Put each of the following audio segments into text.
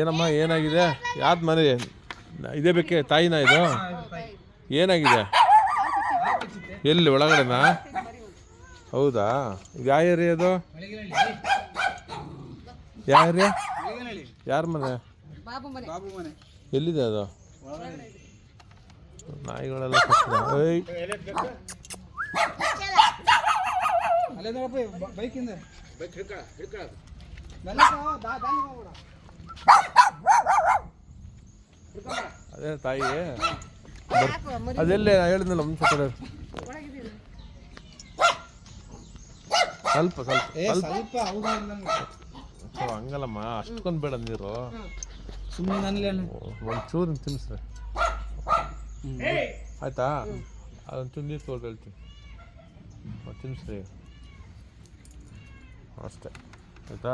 ಏನಮ್ಮ ಏನಾಗಿದೆ? ಯಾವ್ದು ಮನೆ? ಇದೇ ಬೇಕೆ ತಾಯಿನ ಇದು? ಏನಾಗಿದೆ? ಎಲ್ಲಿ ಒಳಗಡೆನಾ? ಹೌದಾ? ಇದು ಯಾವ ಏರಿಯಾ ಅದು? ಯಾವ ಏರಿಯಾ ಯಾರ ಮನೆ? ಎಲ್ಲಿದೆ ಅದು? ನಾಯಿಗಳೆಲ್ಲ ಕಚ್ಚಿದೆ. ಅದೇ ತಾಯಿ. ಅದೆಲ್ಲೇ ಹೇಳಿದ್ನಲ್ಲ ಮುಂಚೆ ಕಡೆ ಸ್ವಲ್ಪ ಸ್ವಲ್ಪ ಸ್ವಲ್ಪ. ಹಂಗಲ್ಲಮ್ಮ ಅಷ್ಟೊಂದು ಬೇಡ ನೀರು. ಸುಮ್ಮನೆ ಒಂಚೂರು ತಿನ್ನಿಸ್ರೆ. ಆಯ್ತಾ? ಅದೊಂಚೂರು ನೀರು ತೊಗೊಳ್ದು ಹೇಳ್ತೀನಿ. ತಿನ್ನಿಸ್ರಿ. ಅಷ್ಟೇ. ಆಯ್ತಾ?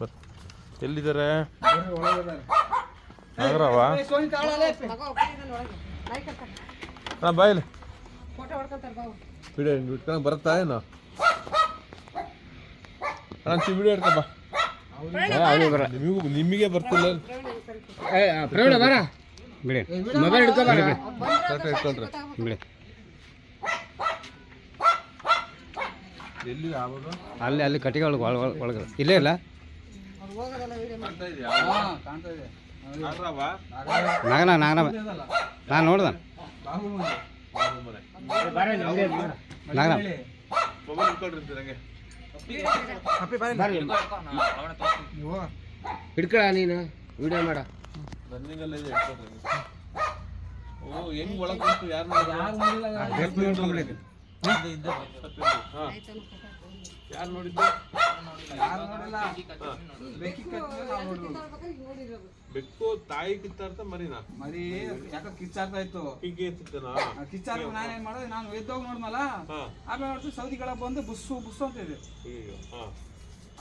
ಬರ್. ಎಲ್ಲಿದ್ದಾರೆ? ನಾಗರವ? ಹಾಂ ಬಾಯಿಲಿ ವಿಡಿಯೋ ಇಟ್ಕೊಂಡು ಬರುತ್ತಾ ಏನು? ಅಣ್ಣ ವಿಡಿಯೋ ಹಿಡ್ಕೊ ಬಾ. ನಿಮಗೂ ನಿಮಗೆ ಬರ್ತಿಲ್ಲ ಪ್ರವೀಣ ಬರ. ಬಿಡಿ. ಮೊಬೈಲ್ ಹಿಡ್ಕೊ ಬರ ಬಿಡಿ. ಎಲ್ಲಿ ಅಲ್ಲಿ ಅಲ್ಲಿ ಕಟ್ಟಿಗೆ ಒಳಗೆ ಒಳಗೆ ಇಲ್ಲೇ ಇಲ್ಲ? ಅವ್ರು ಹೋಗೋದೆಲ್ಲ ವಿಡಿಯೋ ಮಾಡಿ ಕಾಣ್ತಾ ಇದೆಯಾ ಕಾಣ್ತಾ ಇದೆ ನಾಗನ ನಾಗನ ನಾನು ನೋಡ್ದ. ನಾಗನ. ಹಿಡ್ಕಳ ನೀನು. ವಿಡಿಯೋ ಮಾಡ. ಓ ಹೆಂಗ್ ಒಳಗೆ ಯಾರು ಯಾರು ನೋಡಿದ್ದು ಬೆಕ್ಕು ತಾಯಿ ಕಿತ್ತಾರ್ತ ಮರಿನಾ ಮರಿ ಯಾಕ ಕಿಚ್ಚಾರ್ತಾ ಇತ್ತು? ಹೀಗೆ ಎತ್ತಿತ್ತನಾ ಆ ಕಿಚ್ಚಾಡ್ತು ನಾನು ಏನ್ ಮಾಡೋದು? ನಾನು ಎದ್ದೋಗಿ ನೋಡ್ಮಲ್ಲ ಆಮೇಲೆ ನೋಡ್ತೀನಿ ಸೌದಿಗಳ ಬಂದು ಬುಸ್ಸು ಬುಸ್ಸು ಅಂತ ಇದೆ.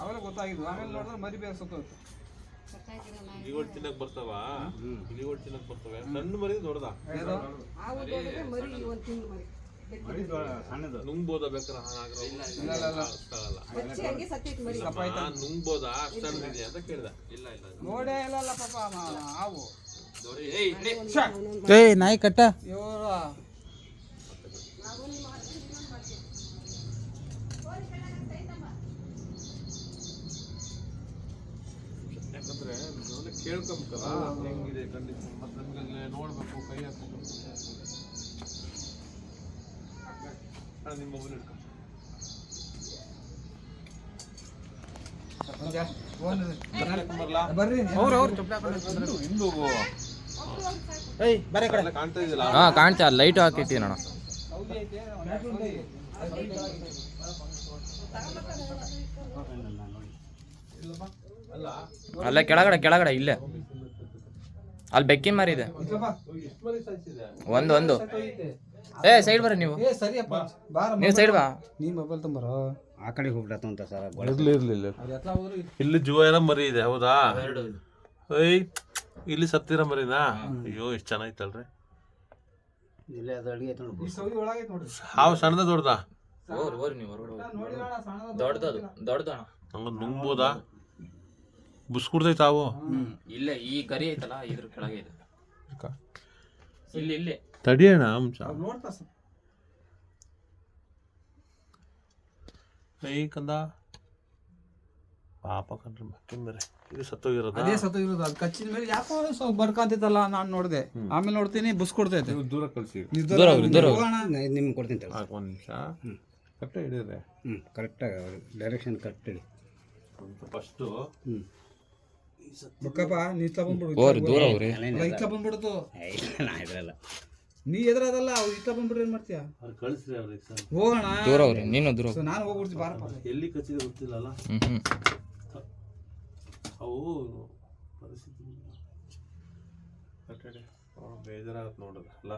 ಅವೆಲ್ಲ ಗೊತ್ತಾಗಿದ್ವು. ಆಮೇಲೆ ನೋಡಿದ್ರೆ ಮರಿ ಬೇರೆ ಸತ್ತೋಯ್ತು. ಇಲಿಗೊಟ್ಟು ತಿನ್ನಕ್ ಬರ್ತಾವ? ಇಲಿಗೊಟ್ಟು ತಿನ್ನಕ್ ಬರ್ತವೆ? ಸಣ್ಣ ಮರಿ ದೊಡ್ಡದ? ನುಂಗ್ಬೋದಾ ಅಷ್ಟು ಅಂತ ಕೇಳ್ದ. ಇಲ್ಲ ನೋಡೇ ಪಾಪ ಹಾವು. ನಾಯಿ ಕಟ್ಟ. ಇವರು. ಯಾಕಂದ್ರೆ ಕೇಳ್ಕೊಬೇಕಲ್ಲ ಹೆಂಗಿದೆ ಕಂಡೀಷನ್. ಮತ್ತೆ ನಮ್ಗೆ ನೋಡ್ಬೇಕು ಕೈ ಹಾಕ್ಬೇಕು ಅಣ್ಣ, ನಿಮ್ಮ ಮೊಬೈಲ್ ಹಿಡ್ಕೊ ಬರ್ರಿ ಅವ್ರು ಅವ್ರು ಹಿಂದು ಹೋಗು ಏಯ್ ಬರೇ ಕಡೆ. ನಿಮ್ಮ ಕಾಣ್ತಾ ಇದೆಯಲ್ಲ? ಹಾಂ ಕಾಣ್ತಾ ಲೈಟ್ ಹಾಕಿಟ್ಟಿ ನೋಡ. ಅಲ್ಲ ಅಲ್ಲೇ ಕೆಳಗಡೆ ಕೆಳಗಡೆ ಇಲ್ಲೇ. ಅಲ್ಲಿ ಬೆಕ್ಕಿ ಮಾರಿದೆ ಒಂದು ಒಂದು. ಏ ಸೈಡ್ ಬರ್ರಿ ನೀವು. ಏ ಸರಿಯಪ್ಪ. ಬಾರ ನೀವು ಸೈಡ್ ಬಾ. ನೀ ಮೊಬೈಲ್ ತಂಬರೋ? ಆ ಕಡೆ ಹೋಗ್ಬಿಡತ್ತ ಅಂತ ಸರ್ ಇರ್ಲಿ ಇರ್ಲಿ ಇಲ್ಲ. ಇಲ್ಲಿ ಜುವಾಯನ ಮರಿ ಇದೆ ಹೌದಾ? ಏಯ್ ಇಲ್ಲಿ ಸತ್ತಿರ ಮರಿನಾ? ಅಯ್ಯೋ ಎಷ್ಟು ಚೆನ್ನಾಗಿತ್ತಲ್ರಿ ಇಲ್ಲೇ ಅದು ಅಡುಗೆ ಈ ಸೌದಿ ಒಳಗೈತೆ ನೋಡ್ರಿ. ಹಾವು ಸಣ್ಣದ ದೊಡ್ಡದ? ಓರ್ ಓರ್ ನೀವು ಹೊರಗಡೆ ನೋಡಿ ನೋಡ ಸಣ್ಣದ ದೊಡ್ಡದು ದೊಡ್ಡದು ಹಂಗ ನುಂಗ್ಬೋದಾ? ಬುಸ್ಕುಡ್ದೈತ ಹಾವು? ಇಲ್ಲೇ ಈ ಗರಿ ಐತಲ್ಲ ಇದ್ರ ಕೆಳಗೆ ಇದೆ. ಇಲ್ಲಿ ಇಲ್ಲಿ. ತಡಿಯೋಣ ಅಂಶ. ನೋಡ್ತಾ ಸ- ಏಯ್ ಕಂದ. ಪಾಪ ಕಣ್ರಿ ಮಕ್ಕಳ ಮೇರೆ ಇದು ಸತ್ತೋಗಿರೋದು? ಅದೇ ಸತ್ತೋಗಿರೋದು. ಅದು ಕಚ್ಚಿದ ಮೇಲೆ ಯಾಕೋ ಸೊ ಬರ್ಕಂತಿತ್ತಲ್ಲ ನಾನು ನೋಡಿದೆ. ಆಮೇಲೆ ನೋಡ್ತೀನಿ ಬುಸ್ ಕೊಡ್ತೈತೆ ದೂರ ಕಳಿಸಿ. ನಿಮ್ಗೆ ಕೊಡ್ತೀನಿ. ಒಂದು ನಿಮಿಷ. ಕರೆಕ್ಟ್ ಹಿಡಿದ್ರೆ. ಹ್ಞೂ ಕರೆಕ್ಟಾಗಿ ಡೈರೆಕ್ಷನ್ ಕರೆಕ್ಟ್ ಹೇಳಿ. ಫಸ್ಟು ಹ್ಞೂ ಬಕ್ಕಪ್ಪ ನೀ ಇತ್ಲ ಬಂದ್ಬಿಡು. ಇತ್ಲ ಬಂದ್ಬಿಡ್ತು. ನಾ ಇದ್ರಲ್ಲ. ನೀ ಎದ್ರದಲ್ಲ ಅವ್ರು ಇಷ್ಟ ಬಂದ್ಬಿಟ್ರೆ ಏನ್ ಮಾಡ್ತೀಯ? ಅವ್ರು ಕಳಿಸ್ರಿ ಅವ್ರಿಗೆ ಸರ್. ಹೋಗೋಣ. ದೂರ ಅವ್ರಿ ನೀನು ದೂರ ನಾನು ಹೋಗ್ಬಿಡ್ತೀನಿ ಬಾರಪ್ಪ. ಎಲ್ಲಿ ಕಚ್ಚಿದೆ ಗೊತ್ತಿಲ್ಲಲ್ಲ. ಹ್ಞೂ ಹ್ಞೂ ಅವು ಪರಿಸ್ಥಿತಿ ಕಟ್ಟಡೆ. ಬೇಜಾರಾಗತ್ತೆ ನೋಡೋದು ಅಲ್ಲ?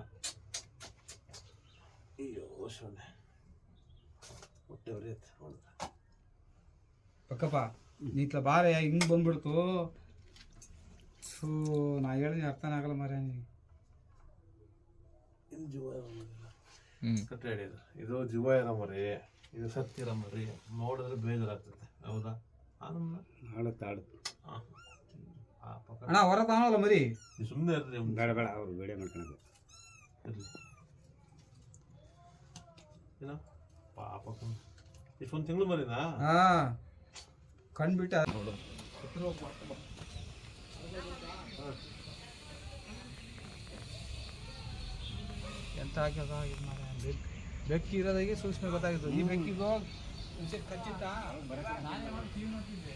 ಅಯ್ಯೋ ಶಿವನೆ ಹೊಟ್ಟೆ ಉರಿಯತ್ತೆ ನೋಡಿದ್ರೆ ಪಕ್ಕಪ್ಪ ನೀ ಇತ್ಲ ಬಾರೆ ಹಿಂಗ್ ಬಂದ್ಬಿಡ್ತು. ಸೊ ನಾ ಹೇಳಿದ್ನಿ ಅರ್ಥನೇ ಆಗಲ್ಲ ಮಾರ್ಯ ನೀ ಇದು ಜೀವ ಹ್ಞೂ ಕಟ್ಟೆ ಹಿಡಿಯೋದು ಇದು ಜೀವ ಇರೋ ಮರಿ ಇದು ಸತ್ತಿರೋ ಮರಿ ನೋಡಿದ್ರೆ ಬೇಜಾರಾಗ್ತದೆ ಹೌದಾ? ಅಣ್ಣ ಹೊರ ಮರಿ? ಸುಮ್ಮನೆ ಇರ್ರಿ. ಬೇಡ ಬೇಡ ಅವ್ರು ಬೇಡ ಇರ್ಲಿ. ಏನೋ? ಪಾಪ ಇಷ್ಟೊಂದು ತಿಂಗಳು ಮರಿನಾ? ಹಾ. ಕಂಡ್ಬಿಟ್ಟ ಎಂತ ಹಾಕ್ಯದ ಬೆಕ್ಕಿ ಇರೋದಾಗೆ ಸೂಕ್ಷ್ಮ ಗೊತ್ತಾಗಿತ್ತು ಈ ಬೆಕ್ಕಿಗೂ ವಿಷಯ ಖಚಿತ ನಾನೇ ಮಾಡಿ ಟಿವಿ ನೋಡ್ತಿದ್ದೆ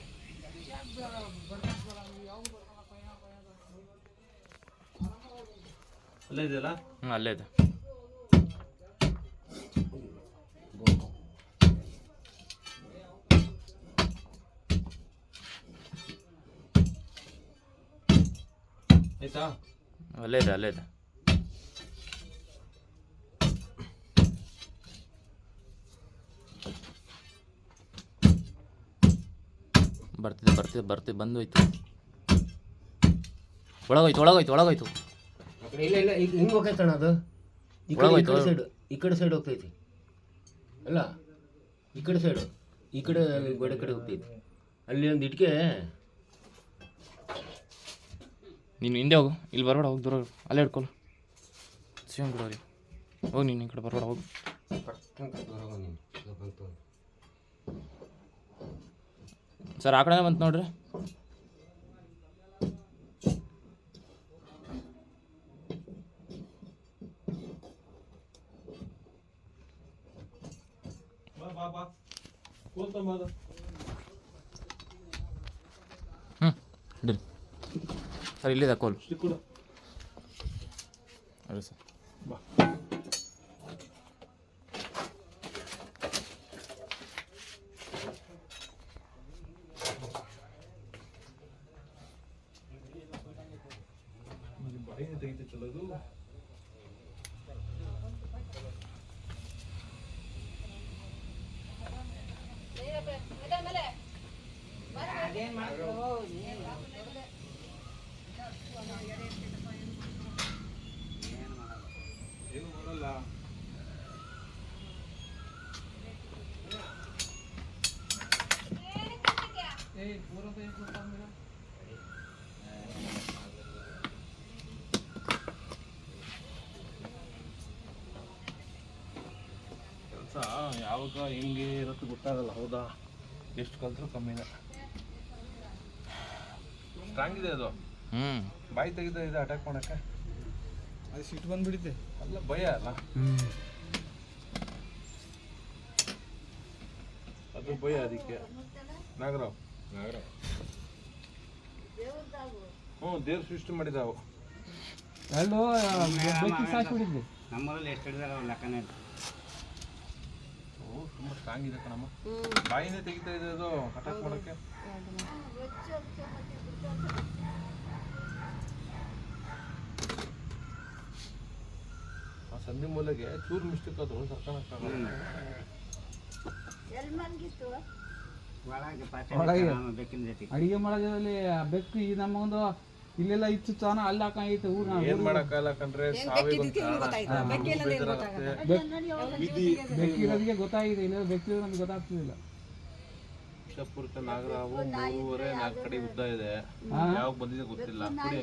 ಅಲ್ಲೇ ಇದೆಯಲ್ಲ ಹ್ಞೂ ಅಲ್ಲೇ ಇದೆ ಆಯ್ತಾ ಅಲ್ಲೇ ಇದೆ ಅಲ್ಲೇ ಇದೆ ಬರ್ತಿದೆ ಬರ್ತಿದೆ ಬರ್ತಿದೆ ಬಂದೋಯ್ತು. ಒಳಗೋಯ್ತು ಒಳಗೋಯ್ತು ಒಳಗೋಯ್ತು. ಇಲ್ಲ ಇಲ್ಲ ಈಗ ಹಿಂಗೆ ಅಣ್ಣ ಅದು. ಈ ಕಡೆ ಈ ಕಡೆ ಸೈಡ್ ಈ ಕಡೆ ಸೈಡ್ ಹೋಗ್ತೈತಿ. ಅಲ್ಲ ಈ ಕಡೆ ಸೈಡು ಈ ಕಡೆ ಗೋಡೆ ಕಡೆ ಹೋಗ್ತೈತಿ. ಅಲ್ಲಿ ಒಂದು ಇಟ್ಕೆ. ನೀನು ಹಿಂದೆ ಹೋಗು ಇಲ್ಲಿ ಬರಬೇಡ ಹೋಗಿ ದೂರ. ಅಲ್ಲೇ ಹಿಡ್ಕೊಳು. ಶಿವನ್ ಬಿಡೋರಿ ಹೋಗಿ ನೀನು ಈ ಕಡೆ ಬರಬೇಡ ಹೋಗು. ಸರ್ ಆ ಕಡೆ ಬಂತು ನೋಡ್ರಿ. ಬಾ ಬಾ ಬಾ. ಹ್ಞೂ ಹಿಡೀರಿ. ಸರ್ ಇಲ್ಲಿದೆ ಕೋಲ್ ಅದೇ ಸರ್. ಬಾ ಬಾಯಿ ತೆಗಿತೆ ಚಲೋ ಇದು ಏನು ಮಾಡಲ್ಲ ಕೆಲಸ ಯಾವಾಗ ಹೆಂಗೆ ಇರುತ್ತೆ ಗೊತ್ತಾಗಲ್ಲ ಹೌದಾ? ಎಷ್ಟು ಕಲ್ತ್ರು ಕಮ್ಮಿನೇ ಸ್ಟ್ರಾಂಗ್ ಇದೆ ಅದು. ಹ್ಞೂ ಬಾಯಿ ತೆಗೆದ ಇದೆ ಅಟ್ಯಾಕ್ ಮಾಡಕ್ಕೆ? ಅದು ಸಿಟ್ಟು ಬಂದ್ಬಿಡುತ್ತೆ. ಅಲ್ಲ ಭಯ ಅಲ್ಲ. ಅದು ಭಯ ಅದಕ್ಕೆ. ನಾಗರಾವ್. ನಾಗರಾವ್. ಹ್ಞೂ ದೇವ್ರ ಸೃಷ್ಟಿ ಮಾಡಿದಾವು. ಎರಡು ಸಾಕು ಸಾಕ್ಬಿಟ್ಟಿದ್ದೆ ನಮ್ಮಲ್ಲಿ ಎಷ್ಟು ಹಿಡಿದಾರ ಲೆಕ್ಕನೇ ಇಲ್ಲ. ಸ್ಟ್ರಾಂಗ್ ಇದೆ ಕಣಮ್ಮ ಬಾಯಿನೇ ತೆಗಿತಾ ಇದೆ ಅದು ಅಟ್ಯಾಕ್ ಮಾಡೋಕ್ಕೆ. ಆ ಸಂಧಿ ಮೂಲೆಗೆ ಚೂರು ಮಿಸ್ಟೇಕ್ ಆದ್ರು ಸರ್ಕಾರಕ್ಕಾಗಲ್ಲ ಒಳಗೆ ಜೊತೆ. ಅಡಿಗೆ ಮಾಡೋದ್ರಲ್ಲಿ ಬೆಕ್ಕು ಈ ನಮ್ಮೊಂದು ಇಲ್ಲೆಲ್ಲ ಇತ್ತು ತಾನ ಅಲ್ಲಿ ಹಾಕೈತೆ ಊರ ಏನ್ ಮಾಡಕ್ಕಾಗಲ್ಲ ಕಣ್ರೆ ಬೆಕ್ಕಿರೋದಕ್ಕೆ ಗೊತ್ತಾಗಿದೆ ಇಲ್ಲ ಬೆಕ್ಕಿ ನಮ್ಗೆ ಗೊತ್ತಾಗ್ತಿಲ್ಲ ವಿಷಪೂರಿತ ನಾಗರಾವು ಮೂರುವರೆ ನಾಲ್ಕು ಕಡೆ ಉದ್ದ ಇದೆ. ಯಾವಾಗ ಬಂದಿದೆ ಗೊತ್ತಿಲ್ಲ. ಕುಡಿ.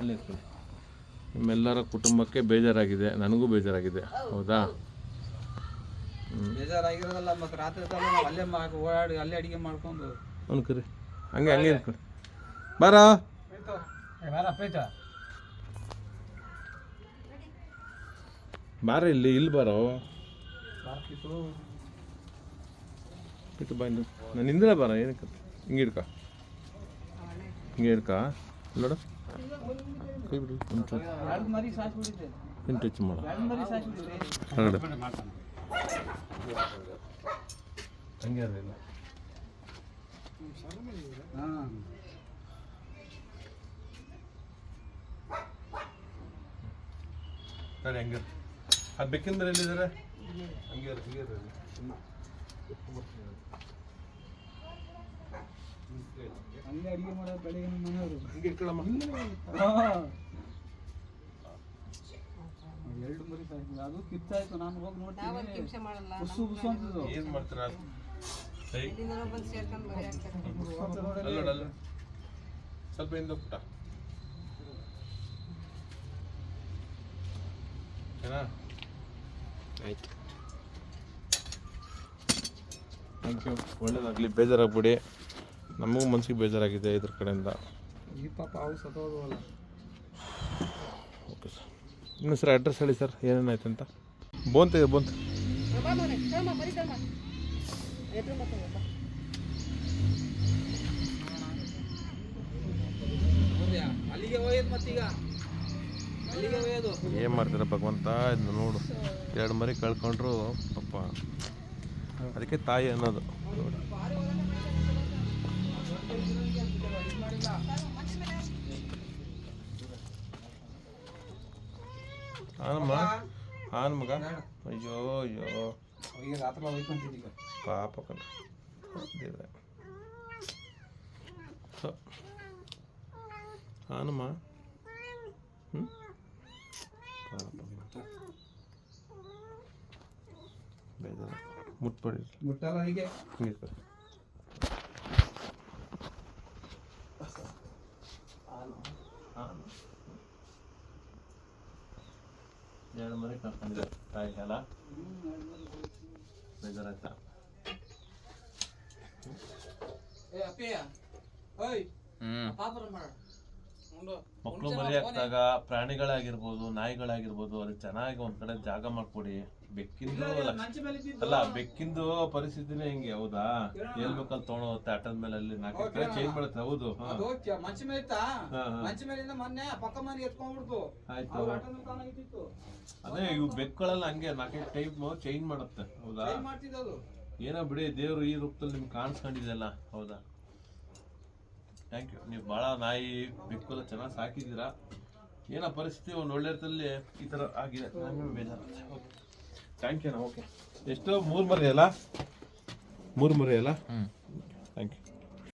ಅಲ್ಲಿ. ನಿಮ್ಮೆಲ್ಲರ ಕುಟುಂಬಕ್ಕೆ ಬೇಜಾರಾಗಿದೆ ನನಗೂ ಬೇಜಾರಾಗಿದೆ. ಹೌದಾ. ಬೇಜಾರಾಗಿರೋದಲ್ಲ ಮತ್ತೆ ರಾತ್ರಿ ಅಲ್ಲೇ ಮಾ- ಓಡಾಡಿ ಅಲ್ಲೇ ಅಡಿಗೆ ಮಾಡ್ಕೊಂಡು. ಅನ್ಕರಿ ಹಂಗೆ ಹಂಗೆ ಇಟ್ಕೊಳ್ಳಿ ಬಾರ. ಬಾರ ಇಲ್ಲಿ ಇಲ್ಲಿ ಬಾರೋ. ಇಟ್ಟು ಬಾ ಇಲ್ಲಿ. ನಾನು ಹಿಂದೆ ಬಾರ ಏನಕ್ಕೆ? ಹಿಂಗೆ ಇಡ್ಕ ಹಿಂಗೆ ಇಡ್ಕ ನೋಡ. ಕೈ ಬಿಡು ಇನ್ನು ಟಚ್ ಮಾಡ? ಹೊರಗಡೆ ಹಂಗೆ ಹಾಂ. ಸರಿ ಹಂಗೆ. ಅದು ಬೆಕ್ಕಿಂದ ಎಲ್ಲಿದ್ದಾರೆ? ಹಂಗೆ ಹಿಂಗೆ. ಅಡಿಗೆ ಮಾಡೋದು ಬೆಳಿಗ್ಗೆ ನಮ್ಮ ಮನೆಯವರು. ಹಂಗೆ ಇಟ್ಕೊಳಮ್ಮ. ಎರಡು ಮರಿ ಸಾಕಿದ್ದೆ ಅದು ಕಿತ್ತಾಯ್ತು. ನಾನು ಹೋಗಿ ನೋಡ್ತೀನಿ. ಅಂತಿದ್ದು. ಏನು ಮಾಡ್ತೀರಾ? ಸ್ವಲ್ಪ ಹಿಂದೆ ಪುಟ್ಟ ಆಯ್ತು. ಥ್ಯಾಂಕ್ ಯು ಒಳ್ಳೇದಾಗಲಿ ಬೇಜಾರಾಗ್ಬಿಡಿ. ನಮಗೂ ಮನ್ಸಿಗೆ ಬೇಜಾರಾಗಿದೆ ಇದ್ರ ಕಡೆಯಿಂದ. ಈ ಪಾಪ ಅವು ಸತ್ತೋದವಲ್ಲ ಓಕೆ ಸರ್ ಇನ್ನು ಸರ್ ಅಡ್ರೆಸ್ ಹೇಳಿ ಸರ್ ಏನೇನಾಯ್ತು ಅಂತ. ಬೋನ್ ಬೋಂತ್ ಬಾ ಮನೆ ತಮ್ಮ ಬರೀ ತಮ್ಮ ಎದುರು ಮತ್ತೆ ಬಾ ಹೌದ್ಯಾ? ಅಲ್ಲಿಗೆ ಹೋಯ್ತು ಮತ್ತೀಗ. ಏನು ಮಾಡ್ತೀರ ಭಗವಂತ? ಇದನ್ನ ನೋಡು. ಎರಡು ಮರಿ ಕಳ್ಕೊಂಡ್ರು ಪಪ್ಪ ಅದಕ್ಕೆ ತಾಯಿ ಅನ್ನೋದು. ನೋಡಿ ಆನಮ್ಮ ಆನ ಮಗ? ಅಯ್ಯೋ ಅಯ್ಯೋ. ಪಾಪ ಕಣ. ಹಾನಮ್ಮ? ಹ್ಞೂ ಪಾಪ ಬೇಜಾರು. ಮುಟ್ಬೇಡಿ. ಮುಟ್ಟಲ್ಲ ಹೀಗೆ? ಎರಡು ತಾಯಿ ಅಲ್ಲ? ಬೇಜಾರಾಯ್ತಾ? ಮಕ್ಕಳು ಮರಿ. ಹಾಕಿದಾಗ ಪ್ರಾಣಿಗಳಾಗಿರ್ಬೋದು ನಾಯಿಗಳಾಗಿರ್ಬೋದು ಅದಕ್ಕೆ ಚೆನ್ನಾಗಿ ಒಂದ್ ಕಡೆ ಜಾಗ ಮಾಡ್ಕೊಡಿ. ಬೆಕ್ಕಿಂದು. ಅಲ್ಲ ಬೆಕ್ಕಿಂದು ಪರಿಸ್ಥಿತಿನೇ ಹಿಂಗೆ ಹೌದಾ? ಎಲ್ ಬೇಕಲ್ಲಿ ತೊಗೊಂಡೋಗುತ್ತೆ ಆಟದ ಮೇಲೆ ಅಲ್ಲಿ ನಾಲ್ಕು ಎಕರೆ ಚೇಂಜ್ ಮಾಡುತ್ತೆ ಹೌದು. ಮಂಚ ಮೇಲೆ ಇತ್ತಾ. ಮಂಚ ಮೇಲಿಂದ ಮೊನ್ನೆ ಪಕ್ಕ ಮನೆ ಎತ್ಕೊಂಡ್ಬಿಡ್ತು. ಆಯ್ತು. ಅದೇ ಇವು ಬೆಕ್ಕುಗಳೆಲ್ಲ ಹಂಗೆ ನಾಲ್ಕೈದು ಟೈಪ್ ಚೇಂಜ್ ಮಾಡುತ್ತೆ ಹೌದಾ? ಏನ್ ಏನೋ ಬಿಡಿ ದೇವ್ರು ಈ ರೂಪದಲ್ಲಿ ನಿಮ್ಗೆ ಕಾಣಿಸ್ಕೊಂಡಿದೆಯಲ್ಲ ಹೌದಾ? ಥ್ಯಾಂಕ್ ಯು ನೀವು ಭಾಳ ನಾಯಿ ಬೆಕ್ಕೆಲ್ಲ ಚೆನ್ನಾಗಿ ಸಾಕಿದ್ದೀರಾ? ಏನೋ ಪರಿಸ್ಥಿತಿ ಒಂದು ಒಳ್ಳೆ ರೀತಿಯಲ್ಲಿ ಈ ಥರ ಆಗಿದೆ. ನಮಗೆ ಬೇಜಾರಾಗುತ್ತೆ. ಓಕೆ. ಥ್ಯಾಂಕ್ ಯು ಓಕೆ ಎಷ್ಟು ಮೂರು ಮರಿ ಅಲ್ಲ? ಮೂರು ಮರಿ ಅಲ್ಲ? ಹ್ಞೂ ಥ್ಯಾಂಕ್ ಯು